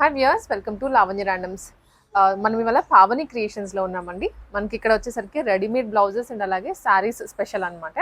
Hi viewers welcome to Lavanya randoms మనం ఇవాళ పావని క్రియేషన్స్లో ఉన్నామండి. మనకి ఇక్కడ వచ్చేసరికి రెడీమేడ్ బ్లౌజెస్ అండ్ అలాగే శారీస్ స్పెషల్ అనమాట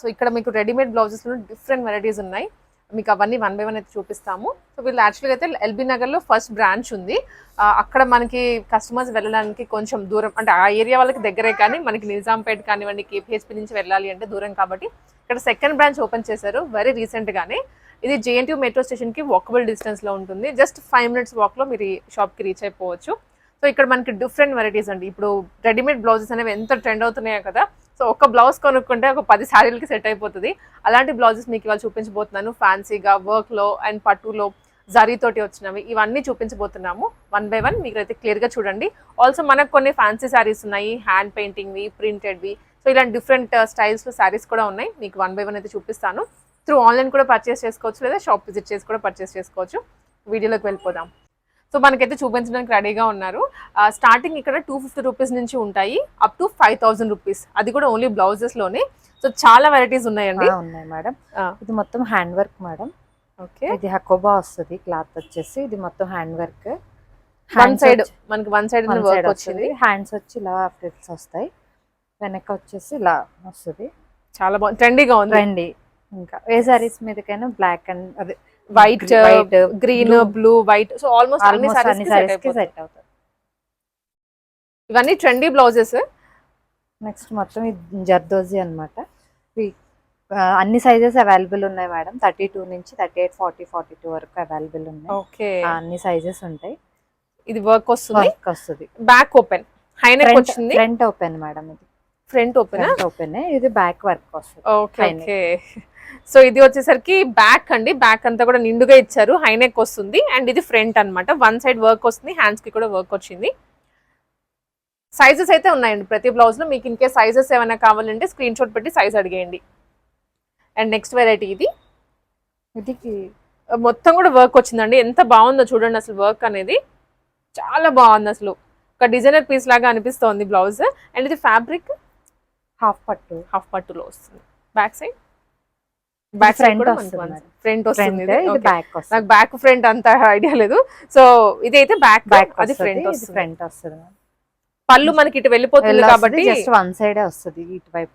సో ఇక్కడ మీకు రెడీమేడ్ బ్లౌజెస్లో డిఫరెంట్ వెరైటీస్ ఉన్నాయి. మీకు అవన్నీ వన్ బై వన్ అయితే చూపిస్తాము. సో వీళ్ళు యాక్చువల్గా అయితే ఎల్బీ నగర్లో ఫస్ట్ బ్రాంచ్ ఉంది. అక్కడ మనకి కస్టమర్స్ వెళ్ళడానికి కొంచెం దూరం అంటే ఆ ఏరియా వాళ్ళకి దగ్గరే కానీ మనకి నిజాంపేట్ కానివ్వండి కేపీహెచ్పి నుంచి వెళ్ళాలి అంటే దూరం కాబట్టి ఇక్కడ సెకండ్ బ్రాంచ్ ఓపెన్ చేశారు వెరీ రీసెంట్గానే ఇది జేఎన్టీయూ మెట్రో స్టేషన్కి వాకబుల్ డిస్టెన్స్లో ఉంటుంది. జస్ట్ ఫైవ్ మినిట్స్ వాక్లో మీరు ఈ షాప్కి రీచ్ అయిపోవచ్చు. సో ఇక్కడ మనకి డిఫరెంట్ వెరైటీస్ అండి. ఇప్పుడు రెడీమేడ్ బ్లౌజెస్ అనేవి ఎంత ట్రెండ్ అవుతున్నాయో కదా సో ఒక బ్లౌజ్ కొనుక్కుంటే ఒక పది శారీలకి సెట్ అయిపోతుంది. అలాంటి బ్లౌజెస్ మీకు ఇవాళ చూపించబోతున్నాను. ఫ్యాన్సీగా వర్క్లో అండ్ పట్టులో జరీతోటి వచ్చినవి. ఇవన్నీ చూపించబోతున్నాము. వన్ బై వన్ మీకు అయితే క్లియర్గా చూడండి. ఆల్సో మనకు కొన్ని ఫ్యాన్సీ శారీస్ ఉన్నాయి. హ్యాండ్ పెయింటింగ్వి ప్రింటెడ్వి సో ఇలాంటి డిఫరెంట్ స్టైల్స్లో శారీస్ కూడా ఉన్నాయి. మీకు వన్ బై వన్ అయితే చూపిస్తాను. త్రూ ఆన్లైన్ కూడా పర్చేస్ చేసుకోవచ్చు లేదా షాప్ విజిట్ చేసి కూడా పర్చేస్ చేసుకోవచ్చు. వీడియోలోకి వెళ్ళిపోదాం. సో మనకైతే చూపించడానికి రెడీగా ఉన్నారు. స్టార్టింగ్ ఇక్కడ టూ ఫిఫ్టీ రూపీస్ నుంచి ఉంటాయి. Up to five thousand rupees అది కూడా ఓన్లీ బ్లౌజెస్లోనే. సో చాలా వెరైటీస్ ఉన్నాయండి. ఉన్నాయి మేడం. ఇది మొత్తం హ్యాండ్ వర్క్ మేడం. ఓకే ఇది హకోబా వస్తుంది క్లాత్ వచ్చేసి. ఇది మొత్తం హ్యాండ్ వర్క్ వన్ సైడ్ మనకి వన్ సైడ్ వర్క్ వచ్చింది. హ్యాండ్స్ వచ్చి ఇలా ఫ్రిల్స్ వస్తాయి. వెనక వచ్చేసి ఇలా వస్తుంది. చాలా బాగుంది. ట్రెండీగా ఉంది. ట్రెండీ ఇంకా ఏ సారీస్ మీదకైనా బ్లాక్ అండ్ అదే white green. Blue white so almost అన్ని సారీస్కి సెట్ అవుతుంది ఇవన్నీ ట్రెండీ బ్లౌజెస్ నెక్స్ట్ మొత్తం ఇది జర్దోజీ అనమాట అన్ని సైజెస్ అవైలబుల్ ఉన్నాయి మేడం. థర్టీ టూ నుంచి thirty eight forty forty two వరకు అవైలబుల్ ఉన్నాయి. అన్ని సైజెస్ ఉంటాయి. ఇది వర్క్ వస్తుంది? వర్క్ వస్తుంది. బ్యాక్ ఓపెన్ హైనెక్ వచ్చింది? ఫ్రంట్ ఓపెన్ మేడం ఇది. Front open? ఓపెన్. ఇది బ్యాక్ వర్క్ వస్తుంది. ఓకే సో ఇది వచ్చేసరికి బ్యాక్ అండి. బ్యాక్ అంతా కూడా నిండుగా ఇచ్చారు. హైనెక్ వస్తుంది. అండ్ ఇది ఫ్రంట్ అన్నమాట. వన్ సైడ్ వర్క్ వస్తుంది. హ్యాండ్స్కి కూడా వర్క్ వచ్చింది. సైజెస్ అయితే ఉన్నాయండి. ప్రతి బ్లౌజ్లో మీకు ఇంకే సైజెస్ ఏమైనా కావాలంటే స్క్రీన్ షాట్ పెట్టి సైజ్ అడిగేయండి. అండ్ నెక్స్ట్ వెరైటీ ఇది. ఇది మొత్తం కూడా వర్క్ వచ్చిందండి. ఎంత బాగుందో చూడండి అసలు వర్క్ అనేది. చాలా బాగుంది అసలు. ఒక డిజైనర్ పీస్ లాగా అనిపిస్తోంది బ్లౌజ్. అండ్ ఇది ఫ్యాబ్రిక్ హాఫ్ పట్టు. హాఫ్ పట్టులో వస్తుంది. Back side back. Front front వస్తుంది. బ్యాక్ నాకు బ్యాక్ ఫ్రంట్ అంత ఐడియా లేదు. సో ఇది అయితే బ్యాక్ బ్యాక్ అది ఫ్రంట్ వస్తుంది. ఫ్రంట్ వస్తుంది పళ్ళు మనకి ఇటు వెళ్ళిపోతుంది కాబట్టి జస్ట్ వన్ సైడ్ వస్తుంది ఇటువైపు.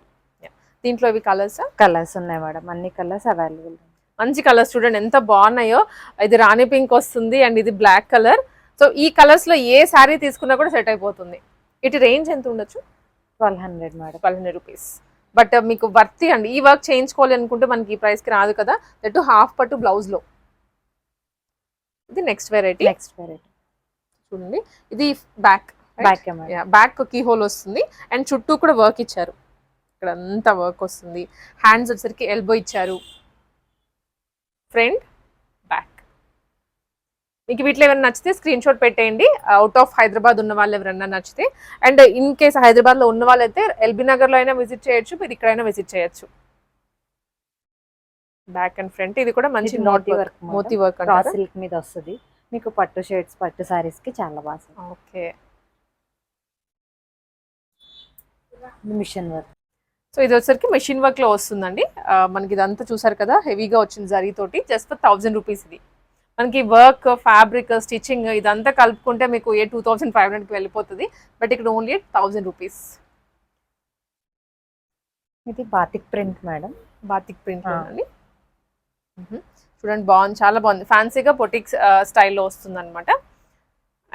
దీంట్లో ఇవి కలర్స్ కలర్స్ ఉన్నాయి మేడం. అన్ని కలర్స్ అవైలబుల్ మంచి కలర్స్ చూడండి. ఎంత బాగున్నాయో. ఇది రాణి పింక్ వస్తుంది అండ్ ఇది బ్లాక్ కలర్ సో ఈ కలర్స్లో ఏ శారీ తీసుకున్నా కూడా సెట్ అయిపోతుంది. ఇటు రేంజ్ ఎంత ఉండొచ్చు? Twelve hundred madam. Twelve hundred rupees. But మీకు వర్తి అండి. ఈ వర్క్ చేయించుకోవాలి అనుకుంటే మనకి ఈ ప్రైస్కి రాదు కదా. దట్ హాఫ్ పట్టు బ్లౌజ్లో ఇది నెక్స్ట్ వెరైటీ. Next variety. చూడండి. ఇది back. Back back keyhole వస్తుంది. అండ్ చుట్టూ కూడా వర్క్ ఇచ్చారు. ఇక్కడ అంతా వర్క్ వస్తుంది. హ్యాండ్స్ వచ్చేసరికి ఎల్బో ఇచ్చారు. ఫ్రంట్ మీకు వీటిలో ఏమైనా నచ్చితే స్క్రీన్ షాట్ పెట్టేయండి. అవుట్ ఆఫ్ హైదరాబాద్ ఉన్న వాళ్ళు ఎవరైనా నచ్చితే. అండ్ ఇన్ కేస్ హైదరాబాద్లో ఉన్న వాళ్ళైతే ఎల్బీ నగర్లో అయినా విజిట్ చేయొచ్చు మీరు ఇక్కడైనా విజిట్ చేయొచ్చు. బ్యాక్ అండ్ ఫ్రంట్ ఇది కూడా మంచి మోతీ వర్క్ మోతీ. వర్క్ సిల్క్ మీద వస్తుంది. మీకు పట్టు షేడ్స్ పట్టు సారీస్కి చాలా బాగా ఓకే మిషన్ వర్క్ సో ఇది వచ్చరికి మెషిన్ వర్క్లో వస్తుందండి. ఆ, మనకి ఇదంతా చూసారు కదా హెవీగా వచ్చింది జరీ తోటి. జస్ట్ ఫర్ థౌజండ్ రూపీస్ ఇది. మనకి వర్క్ ఫ్యాబ్రిక్ స్టిచ్చింగ్ ఇదంతా కలుపుకుంటే మీకు ఏ టూ థౌసండ్ ఫైవ్ హండ్రెడ్కి వెళ్ళిపోతుంది. బట్ ఇక్కడ ఓన్లీ థౌజండ్ రూపీస్. ఇది batik print madam. Batik print. అండి. చూడండి బాగుంది చాలా బాగుంది. ఫ్యాన్సీగా పొటిక్ స్టైల్లో వస్తుంది అనమాట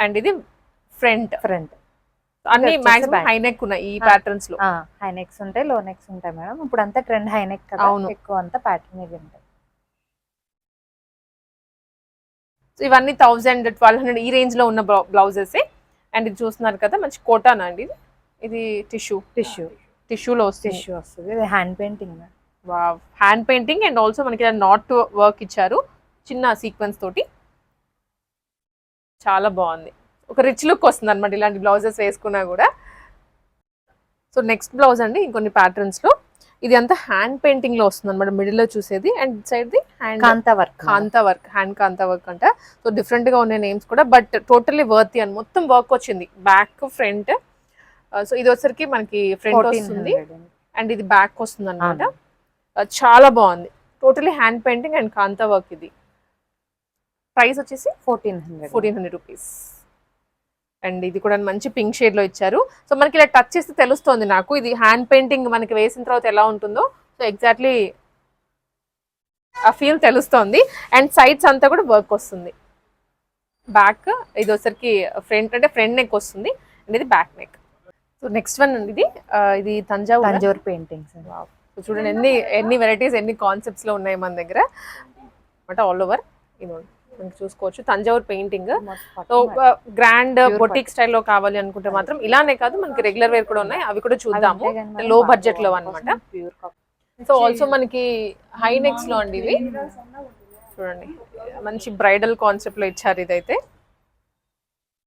అండ్ ఇది ఫ్రంట్. ఫ్రంట్. అన్ని మాక్సిమం back. హై నెక్ ఉన్నాయి ఈ. ప్యాటర్న్స్లో హై నెక్స్ ఉంటాయి లో నెక్స్ ఉంటాయి మేడం. ఇప్పుడు అంతా ట్రెండ్ హై నెక్ కదా. అవును. ఎక్కువ అంతా ప్యాటర్న్ ఇవి ఉంటాయి. సో ఇవన్నీ థౌజండ్ ట్వెల్వ్ హండ్రెడ్ ఈ రేంజ్లో ఉన్న బ్లౌజెస్. అండ్ ఇది చూస్తున్నారు కదా మంచి కోటానా అండి ఇది? ఇది టిష్యూ టిష్యూ టిష్యూలో వస్తుంది. టిష్యూ వస్తుంది. ఇది hand painting hand painting and also మనకి నాట్ వర్క్ ఇచ్చారు. చిన్న సీక్వెన్స్ తోటి. చాలా బాగుంది. ఒక రిచ్ లుక్ వస్తుంది అనమాట ఇలాంటి బ్లౌజెస్ వేసుకున్నా కూడా. సో నెక్స్ట్ బ్లౌజ్ అండి ఇంకొన్ని ప్యాటర్న్స్లో. ఇది అంతా హ్యాండ్ పెయింటింగ్లో వస్తుంది అనమాట మిడిల్లో చూసేది. And side the hand kantha work kantha work hand kantha work అంట. సో డిఫరెంట్గా ఉన్నాయి నేమ్స్ కూడా బట్ టోటల్లీ వర్త్ అని మొత్తం వర్క్ వచ్చింది. బ్యాక్ ఫ్రంట్ సో ఇది వచ్చరికి మనకి ఫ్రంట్ వస్తుంది. అండ్. ఇది బ్యాక్ వస్తుంది అనమాట చాలా బాగుంది. Totally hand painting and kantha work ఇది. ప్రైస్ వచ్చేసి fourteen hundred fourteen hundred rupees and ఇది కూడా మంచి పింక్ షేడ్లో ఇచ్చారు. సో మనకి ఇలా టచ్ చేస్తే తెలుస్తుంది నాకు. ఇది హ్యాండ్ పెయింటింగ్ మనకి వేసిన తర్వాత ఎలా ఉంటుందో. సో ఎగ్జాక్ట్లీ ఆ ఫీల్ తెలుస్తోంది. అండ్ సైడ్స్ అంతా కూడా వర్క్ వస్తుంది. బ్యాక్ ఇది వచ్చరికి ఫ్రంట్ అంటే ఫ్రంట్ నెక్ వస్తుంది. అండ్ ఇది back neck so next one అండి ఇది ఇది తంజావూర్? తంజోర్ పెయింటింగ్స్ సో చూడండి ఎన్ని ఎన్ని వెరైటీస్ ఎన్ని కాన్సెప్ట్స్లో ఉన్నాయి మన దగ్గర. అనమాట ఆల్ ఓవర్ ఇది చూసుకోవచ్చు. Thanjavur painting. So grand boutique స్టైల్లో కావాలి అనుకుంటే మాత్రం ఇలానే కాదు మనకి రెగ్యులర్ వేర్ కూడా ఉన్నాయి. అవి కూడా చూద్దాము. లో బడ్జెట్లో అన్నమాట. సో ఆల్సో మనకి హై నెక్స్లో అండి ఇవి. చూడండి. మంచి బ్రైడల్ కాన్సెప్ట్లో ఇచ్చారు ఇదైతే.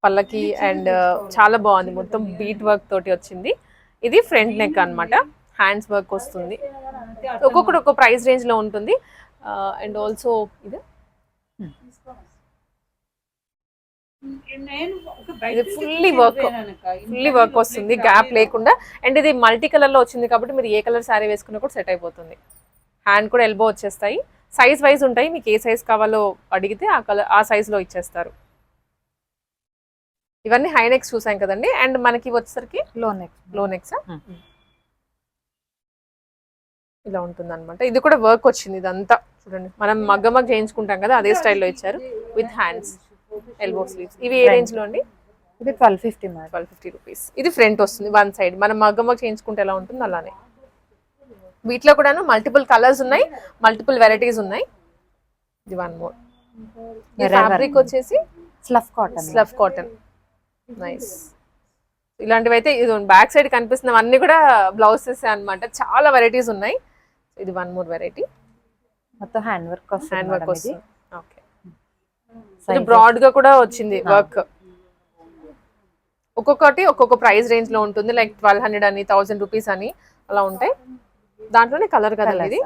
పల్లకి అండ్ చాలా బాగుంది. మొత్తం బీట్ వర్క్ తోటి. వచ్చింది. ఇది ఫ్రంట్ నెక్ అన్నమాట. హ్యాండ్స్ వర్క్ వస్తుంది. ఒక్కొక్కటి ఒక్కొక్క ప్రైస్ రేంజ్లో ఉంటుంది. అండ్ ఆల్సో ఇది. ఇది ఫుల్లీ వర్క్ ఫుల్లీ వర్క్ వస్తుంది గ్యాప్ లేకుండా. అండ్ ఇది మల్టీ కలర్లో వచ్చింది కాబట్టి మీరు ఏ కలర్ శారీ వేసుకున్నా కూడా సెట్ అయిపోతుంది. హ్యాండ్ కూడా ఎల్బో వచ్చేస్తాయి. సైజ్ వైజ్ ఉంటాయి. మీకు ఏ సైజ్ కావాలో అడిగితే ఆ కలర్ ఆ size లో ఇచ్చేస్తారు. ఇవన్నీ హై నెక్స్ చూసాం కదండి. అండ్ మనకి వచ్చేసరికి లో నెక్లో నెక్స్. ఇలా ఉంటుంది అనమాట ఇది కూడా వర్క్ వచ్చింది ఇదంతా. చూడండి. మనం మగ్గ మగ్గ చేయించుకుంటాం కదా అదే స్టైల్లో ఇచ్చారు. విత్ హ్యాండ్స్ ఎల్బో స్లీవ్స్ ఇవి ఏ. రేంజ్లో అండి? ఇది twelve fifty madam twelve fifty rupees ఇది ఫ్రంట్ వస్తుంది వన్ సైడ్ మనం మగ్గ మగ్గ చేయించుకుంటే ఎలా ఉంటుంది అలానే. వీటిలో కూడాను మల్టిపుల్ కలర్స్ ఉన్నాయి మల్టిపుల్ వెరైటీస్ ఉన్నాయి. ఇది వన్ మోర్ ఫ్యాబ్రిక్. వచ్చేసి slub cotton slub cotton nice ఇలాంటివి అయితే ఇది బ్యాక్ సైడ్ కనిపిస్తున్నవి అన్ని కూడా బ్లౌజెస్ అన్నమాట. చాలా వెరైటీస్ ఉన్నాయి. ఇది వన్ మోర్ వెరైటీ మొత్తం హ్యాండ్ వర్క్ హ్యాండ్ వర్క్ వస్తుంది. బ్రాడ్గా కూడా వచ్చింది. వర్క్ ఒక్కొక్కటి ఒక్కొక్క ప్రైస్ రేంజ్లో ఉంటుంది. లైక్ ట్వెల్వ్ హండ్రెడ్ అని థౌసండ్ రూపీస్ అని అలా ఉంటాయి. దాంట్లోనే కలర్ Colours, ఇది?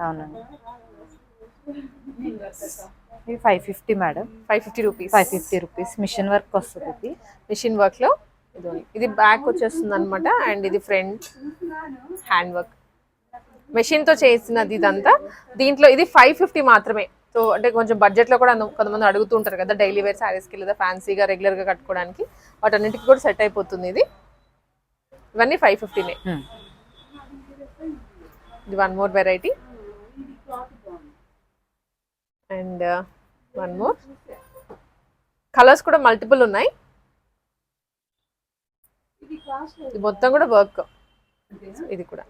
Five fifty madam five fifty rupees five fifty rupees machine work వస్తుంది ఇది. మిషన్ వర్క్లో ఇది ఇది బ్యాక్ వచ్చేస్తుంది అనమాట అండ్ ఇది ఫ్రంట్ హ్యాండ్ వర్క్ మెషిన్తో చేసినది ఇదంతా. దీంట్లో ఇది ఫైవ్ ఫిఫ్టీ మాత్రమే. సో అంటే కొంచెం బడ్జెట్లో కూడా కొంతమంది అడుగుతూ ఉంటారు కదా డైలీ వేర్ శారీస్కి లేదా ఫ్యాన్సీగా రెగ్యులర్గా కట్టుకోవడానికి. వాటన్నిటికి కూడా సెట్ అయిపోతుంది ఇది. ఇవన్నీ ఫైవ్ ఫిఫ్టీనే Hmm. ఇది one more variety and one more colours కూడా మల్టిపుల్ ఉన్నాయి. ఇది మొత్తం కూడా వర్క్ ఇది కూడా.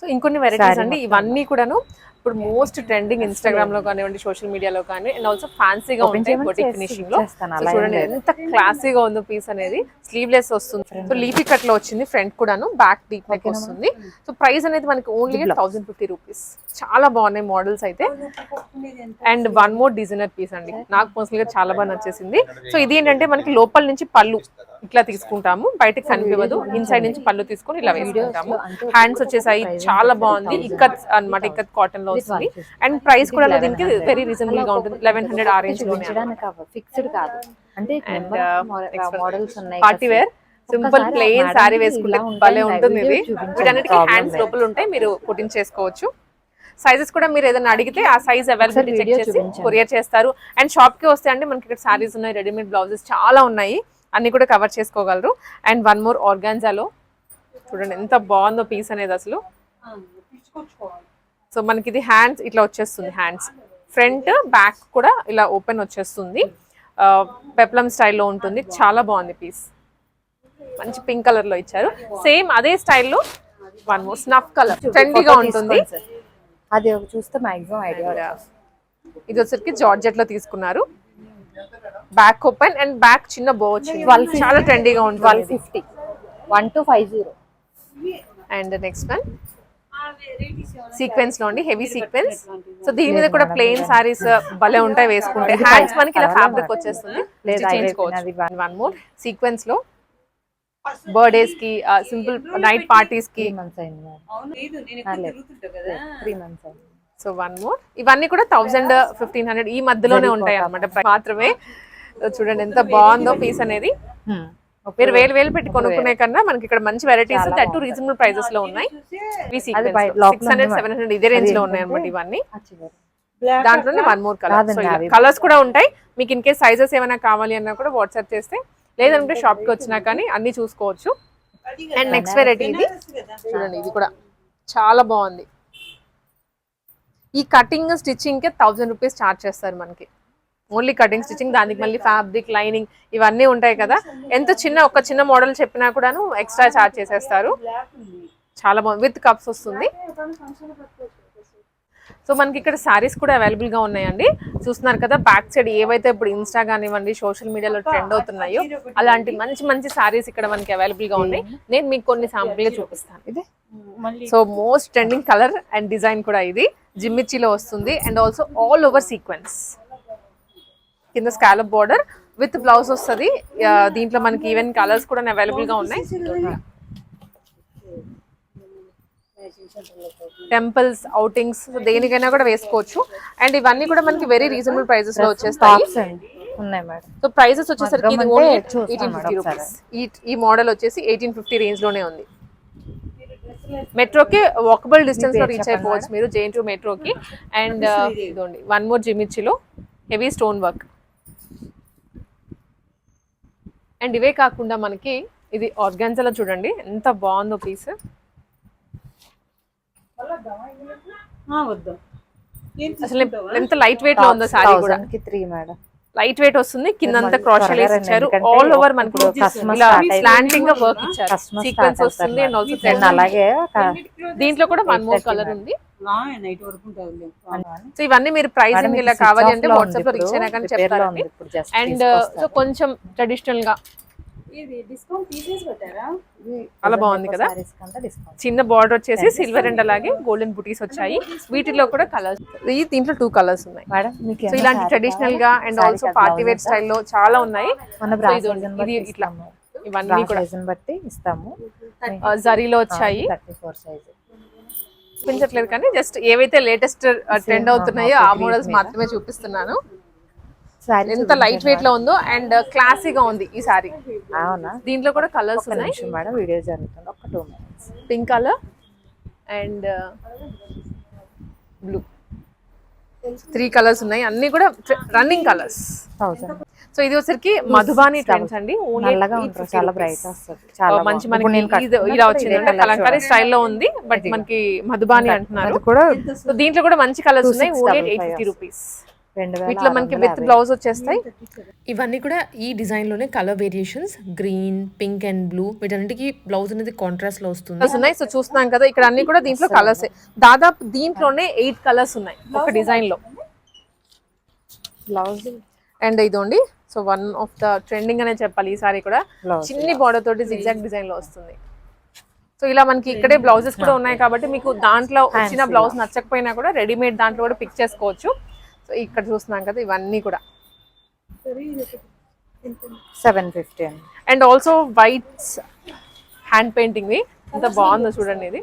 సో ఇంకొన్ని వెరైటీస్ అండి. ఇవన్నీ కూడాను ఇప్పుడు మోస్ట్ ట్రెండింగ్ ఇన్స్టాగ్రామ్లో కానివ్వండి సోషల్ మీడియాలో కానీ అండ్ ఆల్సో ఫ్యాన్సీగా ఉంటాయి బొటిక్ ఫినిషింగ్లో. చూడండి. ఎంత క్లాసీగా ఉందో పీస్ అనేది. స్లీవ్లెస్ వస్తుంది. సో లీఫీ కట్లో వచ్చింది ఫ్రంట్ కూడాను బ్యాక్ డీప్ నెక్ వస్తుంది. సో ప్రైస్ అనేది మనకి ఓన్లీ. థౌసండ్ ఫిఫ్టీ రూపీస్ చాలా బాగున్నాయి మోడల్స్ అయితే. And one more designer piece అండి. నాకు పర్సనల్గా చాలా బాగా నచ్చేసింది. సో ఇది ఏంటంటే మనకి లోపల నుంచి పళ్ళు ఇట్లా తీసుకుంటాము. బయటకి కనిపించదు. ఇన్సైడ్ నుంచి పళ్ళు తీసుకొని ఇలా వేసుకుంటాము. హ్యాండ్స్ వచ్చేసాయి చాలా బాగుంది. ఇక్కత్ అన్నమాట ఇక్కత్ కాటన్లో వస్తుంది. అండ్ ప్రైస్ కూడా దీనికి వెరీ రీజనబుల్గా ఉంటుంది. లెవెన్ హండ్రెడ్ ఆ రేంజ్లోనే ఫిక్స్డ్ కాదు. అంటే And, uh. మోడల్స్ ఉన్నాయి party wear simple plain sari వేసుకుంటే భలే ఉంటుంది ఇది. వీటన్నిటికి హ్యాండ్స్. లోపల ఉంటాయి. మీరు పుట్టింగ్ చేసుకోవచ్చు సైజెస్ కూడా మీరు ఏదైనా అడిగితే ఆ సైజ్ అవైలబిలిటీ చెక్ చేసి. కొరియర్ చేస్తారు. అండ్ షాప్కి వస్తే అండి మనకి ఇక్కడ సారీస్ ఉన్నాయి రెడీమేడ్ బ్లౌజెస్ చాలా ఉన్నాయి. అన్ని కూడా కవర్ చేసుకోగలరు. అండ్ వన్ మోర్ ఆర్గాన్జాలో చూడండి ఎంత బాగుందో పీస్ అనేది అసలు. సో మనకి ఇది హ్యాండ్స్ ఇట్లా వచ్చేస్తుంది హ్యాండ్స్. ఫ్రంట్ బ్యాక్ కూడా ఇలా ఓపెన్ వచ్చేస్తుంది. పెప్లం స్టైల్లో ఉంటుంది. చాలా బాగుంది పీస్ మంచి పింక్ కలర్లో ఇచ్చారు. సేమ్ అదే స్టైల్లో వన్ మోర్ స్నఫ్ కలర్ ట్రెండీగా ఉంటుంది. అది ఒక చూస్తే మాక్సిమం ఐడియా ఇది వచ్చరికి జార్జెట్లో తీసుకున్నారు. బ్యాక్ ఓపెన్ అండ్ బ్యాక్ చిన్న బో వచ్చింది. చాలా ట్రెండీగా ట్వెల్వ్ ఉంటుంది. Fifty one two five zero and next one సీక్వెన్స్లో అండి హెవీ సీక్వెన్స్ సో దీని మీద కూడా ప్లెయిన్ సారీస్ భలే ఉంటాయి వేసుకుంటే. హ్యాండ్స్ మనకి ఇలా ఫ్యాబ్రిక్ వచ్చేస్తుంది. చేయించుకోవచ్చు వన్ మోర్ సీక్వెన్స్లో బర్త్డేస్కి సింపుల్ నైట్ పార్టీస్కి. సో వన్ మోర్ ఇవన్నీ కూడా థౌసండ్ ఫిఫ్టీన్ హండ్రెడ్ ఈ మధ్యలోనే ఉంటాయి అన్నమాట. మాత్రమే. చూడండి ఎంత బాగుందో పీస్ అనేది. Hmm. మీరు వేలు వేలు పెట్టి కొనుక్కునే కన్నా మనకి ఇక్కడ మంచి వెరైటీస్ అటు రీజనబుల్ ప్రైసెస్లో ఉన్నాయి. సిక్స్ హండ్రెడ్ సెవెన్ హండ్రెడ్ ఇదే రేంజ్లో ఉన్నాయి అనమాట ఇవన్నీ. దాంట్లోనే వన్ మోర్ కలర్ కలర్స్ కూడా ఉంటాయి. మీకు ఇన్ కేస్ సైజెస్ ఏమైనా కావాలి అన్నా కూడా వాట్సాప్ చేస్తే లేదంటే షాప్కి వచ్చినా కానీ అన్ని చూసుకోవచ్చు. అండ్ నెక్స్ట్ వెరైటీ ఇది. చూడండి ఇది కూడా చాలా బాగుంది. ఈ కటింగ్ స్టిచ్చింగ్కి థౌజండ్ రూపీస్ చార్జ్ చేస్తారు మనకి. ఓన్లీ కటింగ్ స్టిచ్చింగ్ దానికి మళ్ళీ ఫ్యాబ్రిక్ లైనింగ్ ఇవన్నీ ఉంటాయి కదా. ఎంత చిన్న ఒక చిన్న మోడల్ చెప్పినా కూడాను ఎక్స్ట్రా చార్జ్ చేసేస్తారు. చాలా బాగుంది. విత్ కప్స్ వస్తుంది. సో మనకి ఇక్కడ శారీస్ కూడా అవైలబుల్గా ఉన్నాయండి. చూస్తున్నారు కదా బ్యాక్ సైడ్ ఏవైతే ఇప్పుడు ఇన్స్టా కానివ్వండి సోషల్ మీడియాలో ట్రెండ్ అవుతున్నాయో అలాంటి మంచి మంచి శారీస్ ఇక్కడ మనకి అవైలబుల్గా ఉన్నాయి. నేను మీకు కొన్ని శాంపుల్గా చూపిస్తాను. ఇది. So most trending colour and design కూడా ఇది. జిమ్మిచ్చిలో వస్తుంది. And also all over sequence కింద స్కాలప్ బార్డర్ విత్ బ్లౌజ్ వస్తుంది. దీంట్లో మనకి ఈవెన్ కలర్స్ కూడా అవైలబుల్గా ఉన్నాయి. టెంపుల్స్ అవుటింగ్స్ దేనికైనా కూడా వేసుకోవచ్చు. అండ్ ఇవన్నీ కూడా మనకి వెరీ రీజనబుల్ ప్రైజెస్లో వచ్చేస్తాయి. ఉన్నాయి మేడం. సో ప్రైజెస్ వచ్చేసరికి ఇది ఎయిటీన్ ఫిఫ్టీ. రూపీస్ ఈ ఈ మోడల్ వచ్చేసి ఎయిటీన్ ఫిఫ్టీ రేంజ్లోనే ఉంది. మెట్రోకి వాకబుల్ డిస్టెన్స్లో రీచ్ అయిపోవచ్చు మీరు జైన్ టు మెట్రోకి అండ్ ఇదిగోండి వన్ మోర్ జిమిచ్చిలో హెవీ స్టోన్ వర్క్ అండ్ ఇవే కాకుండా మనకి ఇది ఆర్గాన్జాలో చూడండి ఎంత బాగుందో పీస్ వద్దాం. అసలు ఎంత లైట్ వెయిట్లో ఉందో సారీ కూడా. త్రీ మేడం లైట్ వెయిట్ వస్తుంది. కిందంతా త్వరగా రండి, ఇచ్చారు. ఆల్ ఓవర్ మనకి స్లాంటింగ్గా వర్క్ ఇచ్చారు. సీక్వెన్స్ వస్తుంది అండ్ ఆల్సో అలాగే దీంట్లో కూడా వన్ మోర్ 830 కలర్ ఉంది. సో ఇవన్నీ మీరు ప్రైసింగ్ మేడం, ఇలా కావాలి అంటే వాట్సాప్లో రీచ్ అయినా కానీ just అండ్ సో. కొంచెం ట్రెడిషనల్గా ఇది డిస్కౌంట్ తీసేసి పెట్టారా చాలా బాగుంది కదా? చిన్న బార్డర్ వచ్చేసి సిల్వర్ అండ్ అలాగే గోల్డెన్ బుటీస్ వచ్చాయి. వీటిలో కూడా కలర్స్ ఈ దీంట్లో టూ కలర్స్ ఉన్నాయి. సో ఇలాంటి ట్రెడిషనల్? గా అండ్ ఆల్సో పార్టీ వేర్? స్టైల్లో చాలా ఉన్నాయి. ఇది ఇట్లా ఇవన్నీ కూడా. బట్టి ఇస్తాము. జరీలో వచ్చాయి. ఫోర్ సైజ్ చూపించట్లేదు కానీ జస్ట్ ఏవైతే లేటెస్ట్ ట్రెండ్ Same, అవుతున్నాయో ఆ మోడల్స్. మాత్రమే చూపిస్తున్నాను. సారీ ఎంత లైట్ వెయిట్లో ఉందో అండ్ క్లాసీగా ఉంది ఈ సారీ. అవునా? దీంట్లో కూడా కలర్స్ ఉన్నాయి. మేడం వీడియో జరుగుతుంది. ఒక two minutes pink colour and blue three colours ఉన్నాయి. అన్ని కూడా రన్నింగ్ కలర్స్ సో ఇది వచ్చరికి మధుబాని ట్రెండ్స్ అండి. చాలా బ్రైట్ చాలా మంచి బాగుంది. ఇప్పుడు మనకి ఇలా వచ్చింది కలంకారీ. స్టైల్లో ఉంది బట్ మనకి మధుబాని అంటున్నారు. అది కూడా సో దీంట్లో కూడా మంచి కలర్స్ ఉన్నాయి. ఓన్లీ 2655 ఎయిట్ ఫిఫ్టీ రూపీస్ వీటిలో మనకి విత్ బ్లౌజ్ వచ్చేస్తాయి. ఇవన్నీ కూడా ఈ డిజైన్లోనే colour variations green pink and blue వీటన్నిటికీ బ్లౌజ్ అనేది కాంట్రాస్ట్లో వస్తుంది. కలర్స్ ఉన్నాయి. సో చూస్తున్నాం కదా ఇక్కడ అన్ని కూడా దీంట్లో కలర్స్ దాదాపు దీంట్లోనే ఎయిట్ కలర్స్ ఉన్నాయి ఒక డిజైన్లో blouse and ఇదోండి. So one of the trending అనే చెప్పాలి ఈ సారీ కూడా చిన్ని బార్డర్ తోటి జిగ్జాగ్ డిజైన్లో వస్తుంది. సో ఇలా మనకి ఇక్కడే బ్లౌజెస్ కూడా ఉన్నాయి కాబట్టి మీకు దాంట్లో వచ్చిన బ్లౌజ్ నచ్చకపోయినా కూడా రెడీమేడ్ దాంట్లో కూడా పిక్ చేసుకోవచ్చు. సో ఇక్కడ చూస్తున్నాం కదా ఇవన్నీ కూడా. సెవెన్ ఫిఫ్టీ అండి. ఆల్సో వైట్స్ హ్యాండ్ పెయింటింగ్ వి. ఎంత బాగుందో చూడండి ఇది.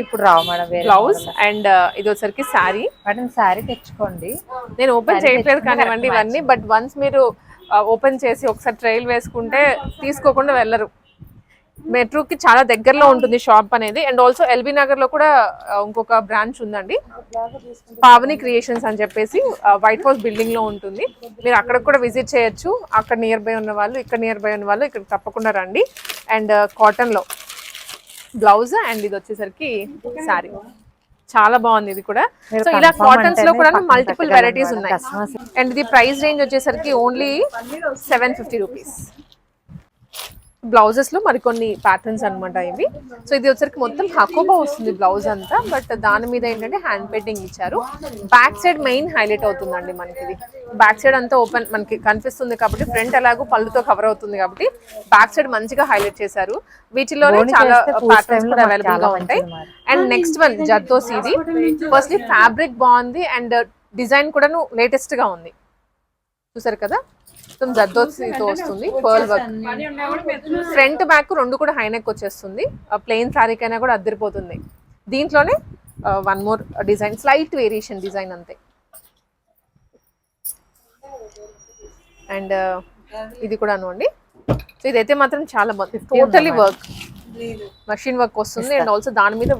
ఇప్పుడు రావు మేడం వేరే బ్లౌజ్ అండ్ ఇది వచ్చరికి శారీ. మేడం శారీ తెచ్చుకోండి. నేను ఓపెన్ చేయట్లేదు కానివ్వండి ఇవన్నీ బట్ వన్స్ మీరు ఓపెన్ చేసి ఒకసారి ట్రైల్ వేసుకుంటే తీసుకోకుండా వెళ్ళరు. మెట్రోకి చాలా దగ్గరలో ఉంటుంది షాప్ అనేది. అండ్ ఆల్సో ఎల్బీ నగర్లో కూడా ఇంకొక బ్రాంచ్ ఉందండి. పావని క్రియేషన్స్ అని చెప్పేసి వైట్ హౌస్ బిల్డింగ్లో ఉంటుంది. మీరు అక్కడ కూడా విజిట్ చేయొచ్చు. అక్కడ నియర్ బై ఉన్న వాళ్ళు ఇక్కడ నియర్ బై ఉన్న వాళ్ళు ఇక్కడ తప్పకుండా రండి. అండ్ కాటన్లో బ్లౌజ్ అండ్ ఇది వచ్చేసరికి శారీ చాలా బాగుంది ఇది కూడా. సో ఇలా కాటన్స్లో కూడా మల్టిపుల్ వెరైటీస్. ఉన్నాయి. అండ్ ఇది ప్రైస్ రేంజ్ వచ్చేసరికి ఓన్లీ సెవెన్ ఫిఫ్టీ రూపీస్ బ్లౌజెస్లో మరికొన్ని ప్యాటర్న్స్ అన్నమాట ఇవి. సో ఇది వచ్చరికి మొత్తం హకోబా వస్తుంది బ్లౌజ్ అంతా బట్ దాని మీద ఏంటంటే హ్యాండ్ పెయింటింగ్ ఇచ్చారు. బ్యాక్ సైడ్ మెయిన్ హైలైట్ అవుతుందండి మనకి ఇది. బ్యాక్ సైడ్ అంతా ఓపెన్ మనకి కనిపిస్తుంది కాబట్టి ఫ్రంట్ ఎలాగో పళ్ళుతో కవర్ అవుతుంది కాబట్టి బ్యాక్ సైడ్ మంచిగా హైలైట్ చేశారు. వీటిలోనే చాలా ప్యాటర్న్స్ కూడా అవైలబుల్గా ఉంటాయి. అండ్ నెక్స్ట్ వన్ జర్దోస్ ఇది. ఫస్ట్లీ ఫ్యాబ్రిక్ బాగుంది అండ్ డిజైన్ కూడాను లేటెస్ట్గా ఉంది. చూసారు కదా? మొత్తం వస్తుంది పర్ల్ వర్క్ ఫ్రంట్ బ్యాక్ రెండు కూడా హైనెక్ వచ్చేస్తుంది. ప్లెయిన్ కైనా కూడా అద్దరిపోతుంది. దీంట్లోనే one more design slight variation design అంతే. అండ్ ఇది కూడా అండి సో ఇదైతే మాత్రం చాలా బాగుంది. టోటలీ వర్క్ మషిన్ వర్క్ వస్తుంది. అండ్ ఆల్సో దాని మీద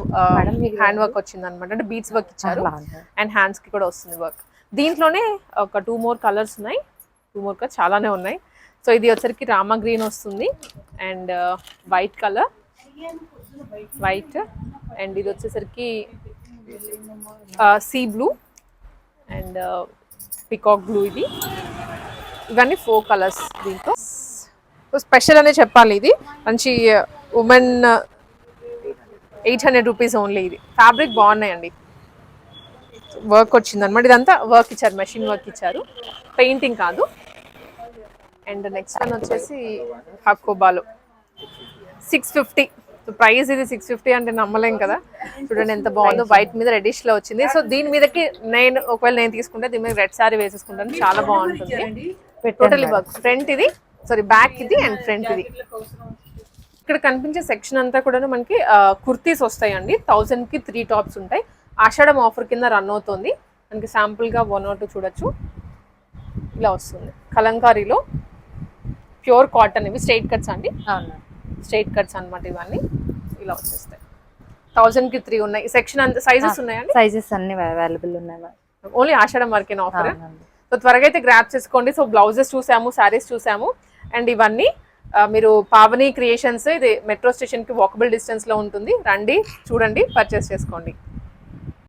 హ్యాండ్ వర్క్ వచ్చింది అనమాట అంటే బీట్స్ వర్క్ ఇచ్చారు. అండ్. హ్యాండ్స్కి కూడా వస్తుంది వర్క్ దీంట్లోనే ఒక టూ మోర్ కలర్స్ ఉన్నాయి. టూ మోర్ కలర్ చాలానే ఉన్నాయి. సో ఇది వచ్చరికి రామా గ్రీన్ వస్తుంది. And uh, white colour. White. And ఇది వచ్చేసరికి uh, sea blue. And uh, peacock blue ఇది. ఇవన్నీ ఫోర్ కలర్స్ దీంట్లో. స్పెషల్ అనే చెప్పాలి ఇది. మంచి women eight hundred rupees only ఇది. ఫ్యాబ్రిక్ బాగున్నాయండి. వర్క్ వచ్చింది అనమాట ఇదంతా వర్క్ ఇచ్చారు మెషిన్ వర్క్ ఇచ్చారు. పెయింటింగ్ కాదు. అండ్ నెక్స్ట్ వన్ వచ్చేసి హకోబాలో సిక్స్ ఫిఫ్టీ ప్రైస్ ఇది సిక్స్ ఫిఫ్టీ అంటే నమ్మలేం కదా. చూడండి ఎంత బాగుందో వైట్ మీద రెడిష్లో వచ్చింది. సో దీని మీదకి నేను ఒకవేళ నేను తీసుకుంటే దీని మీద రెడ్ సారీ వేసేసుకుంటాను. చాలా బాగుంటుంది. టోటలీ. వర్క్ ఫ్రంట్ ఇది సారీ బ్యాక్ ఇది అండ్ ఫ్రంట్ ఇది. ఇక్కడ కనిపించే సెక్షన్ అంతా కూడా మనకి కుర్తీస్ వస్తాయండి. థౌజండ్కి త్రీ టాప్స్ ఉంటాయి. ఆషాఢం ఆఫర్ కింద రన్ అవుతుంది. మనకి శాంపుల్గా వన్ ఆర్ టూ చూడొచ్చు. ఇలా వస్తుంది. కలంకారీలో ప్యూర్ కాటన్ ఇవి స్ట్రైట్ కట్స్ అండి. స్ట్రైట్ కట్స్ అన్నమాట ఇవన్నీ. ఇలా వచ్చేస్తాయి. థౌజండ్కి త్రీ ఉన్నాయి. సెక్షన్ అంత సైజెస్ ఉన్నాయండి? సైజెస్ అన్ని అవైలబుల్ ఉన్నాయి. ఓన్లీ ఆషాఢం వరకేనా ఆఫర్. సో త్వరగా అయితే గ్రాప్ చేసుకోండి. సో బ్లౌజెస్ చూసాము శారీస్ చూసాము. అండ్ ఇవన్నీ మీరు పావని క్రియేషన్స్ ఇది మెట్రో స్టేషన్కి వాకబుల్ డిస్టెన్స్లో ఉంటుంది. రండి చూడండి పర్చేస్ చేసుకోండి.